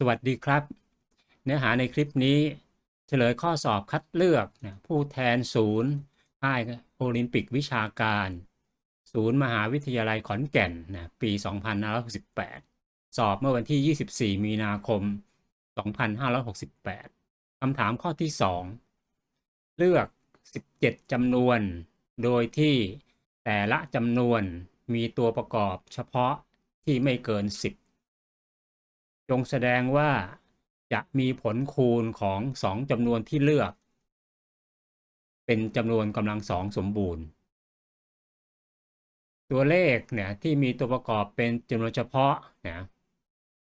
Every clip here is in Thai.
สวัสดีครับ เนื้อหาในคลิปนี้เฉลยข้อสอบคัดเลือกผู้แทนศูนย์ค่ายโอลิมปิกวิชาการ ศูนย์มหาวิทยาลัยขอนแก่นนะปี 2568 สอบเมื่อวันที่ 24 มีนาคม 2568 คำถามข้อที่ 2 เลือก 17 จำนวน โดยที่แต่ละจำนวนมีตัวประกอบเฉพาะที่ไม่เกิน 10 จงแสดงว่าจะมีผลคูณของสองจำนวนที่เลือก เป็นจำนวนกำลังสองสมบูรณ์ ตัวเลขเนี่ยที่มีตัวประกอบเป็นจำนวนเฉพาะเนะ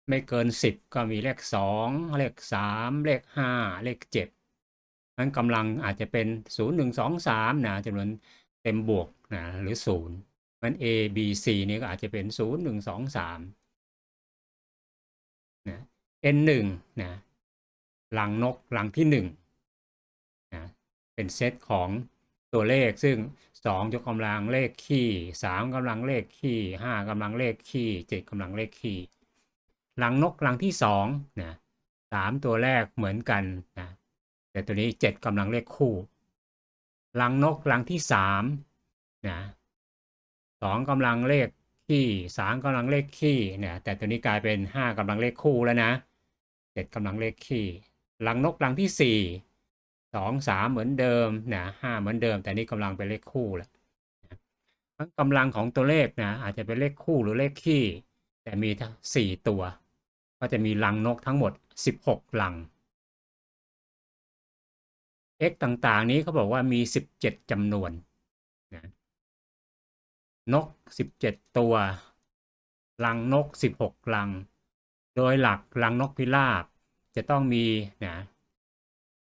ไม่เกิน 10 ก็มีเลข 2 เลข 3 เลข 5 เลข7นั้นกำลังอาจจะเป็น 0 1 2 3นะจำนวนเต็มบวกนะหรือ 0 มัน A B C นี่ก็อาจจะเป็น 0 1 2 3นะ n 1นะลังนกลังที่1นะเป็นเซตของตัวเลขซึ่ง 2 ยกกำลังเลขคี่3กำลังเลขคี่5กำลังเลขคี่7กำลังเลขคี่ลังนกลังที่2นะ3ตัวแรกเหมือนกันนะแต่ตัวนี้ 7กำลังเลขคู่ลังนกลังที่3นะ2กำลังเลขคี่3กำลังเลขคี่เนี่ยแต่ตัวนี้กลายเป็น 5กำลังเลขคู่แล้วนะ 7กำลังเลขคี่ลังนกลังที่4 2 3เหมือนเดิมนะ5เหมือนเดิม แต่นี่กำลังเป็นเลขคู่แล้วนะกำลังของตัวเลขนะอาจจะเป็นเลขคู่หรือเลขคี่แต่มีทั้ง4ตัว ก็จะมีลังนกทั้งหมด16ลัง x ต่างๆ นี้เขาบอกว่ามี17จำนวนนะนก17ตัว ลังนก16ลัง โดยหลักลังนกพิราบจะต้องมีนะ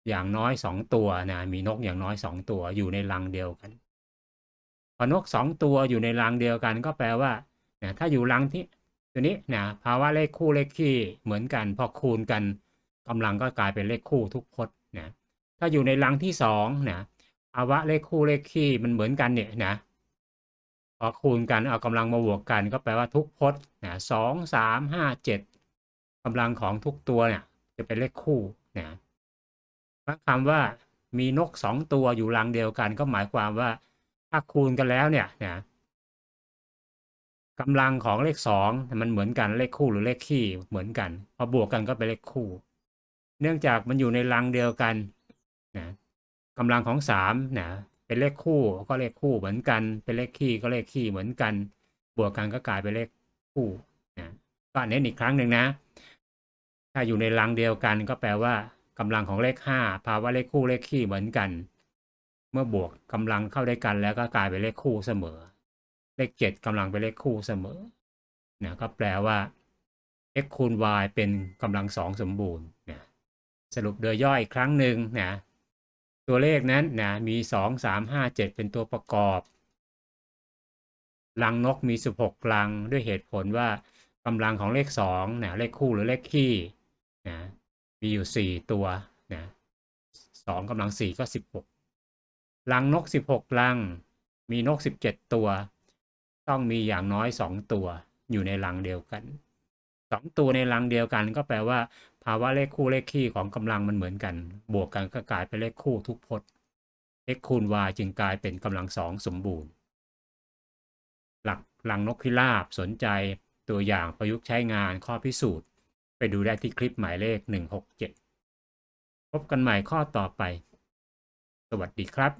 อย่างน้อย2ตัวนะมีนกอย่างน้อย2ตัวอยู่ในรังเดียวกันพอนก2ตัวอยู่ในรังเดียวกัน ก็แปลว่านะถ้าอยู่รังที่ตัวนี้นะภาวะเลขคู่เลขคี่เหมือนกัน พอคูณกันกำลังก็กลายเป็นเลขคู่ทุกพจน์นะถ้าอยู่ในรังที่2นะภาวะเลขคู่เลขคี่มันเหมือนกันเนี่ยนะพอคูณกันเอากำลังมาบวกกัน ก็แปลว่าทุกพจน์นะสองสามห้าเจ็ด กำลังของทุกตัวเนี่ยจะเป็นเลขคู่นะคำว่ามีนกสองตัวอยู่รังเดียวกัน ก็หมายความว่าถ้าคูณกันแล้วเนี่ยนะกำลังของเลขสองมันเหมือนกันเลขคู่หรือเลขคี่เหมือนกัน พอบวกกันก็เป็นเลขคู่ เนื่องจากมันอยู่ในรังเดียวกันนะกำลังของสามนะเป็นเลขคู่ก็เลขคู่เหมือนกัน เป็นเลขคี่ก็เลขคี่เหมือนกัน บวกกันก็กลายเป็นเลขคู่นะก็เน้นอีกครั้งหนึ่งนะ ถ้าอยู่ในรังเดียวกันก็แปลว่ากำลังของเลขห้าภาวะเลขคู่เลขคี่เหมือนกัน เมื่อบวกกำลังเข้าด้วยกันแล้วก็กลายเป็นเลขคู่เสมอ เลขเจ็ดกำลังเป็นเลขคู่เสมอนะก็แปลว่า x คูณ y เป็นกำลังสองสมบูรณ์นะสรุปโดยย่อยอีกครั้งหนึ่งนะตัวเลขนั้นนะมีสองสามห้าเจ็ดเป็นตัวประกอบลังนกมีสิบหกลังด้วยเหตุผลว่ากำลังของเลขสองนะเลขคู่หรือเลขคี่ มีอยู่สี่ตัวนะสองกำลังสี่ก็สิบหกลังนกสิบหกลัง มีนกสิบเจ็ดตัว ต้องมีอย่างน้อยสองตัวอยู่ในรังเดียวกันสองตัวในรังเดียวกันก็แปลว่า ภาวะเลขคู่เลขคี่ของกำลังมันเหมือนกัน บวกกันก็กลายเป็นเลขคู่ทุกพจน์ x คูณ y จึงกลายเป็นกำลังสองสมบูรณ์ หลักลังนกพิราบสนใจตัวอย่างประยุกต์ใช้งานข้อพิสูจน์ ไปดูได้ที่คลิปหมายเลข 167 พบกันใหม่ข้อต่อไป สวัสดีครับ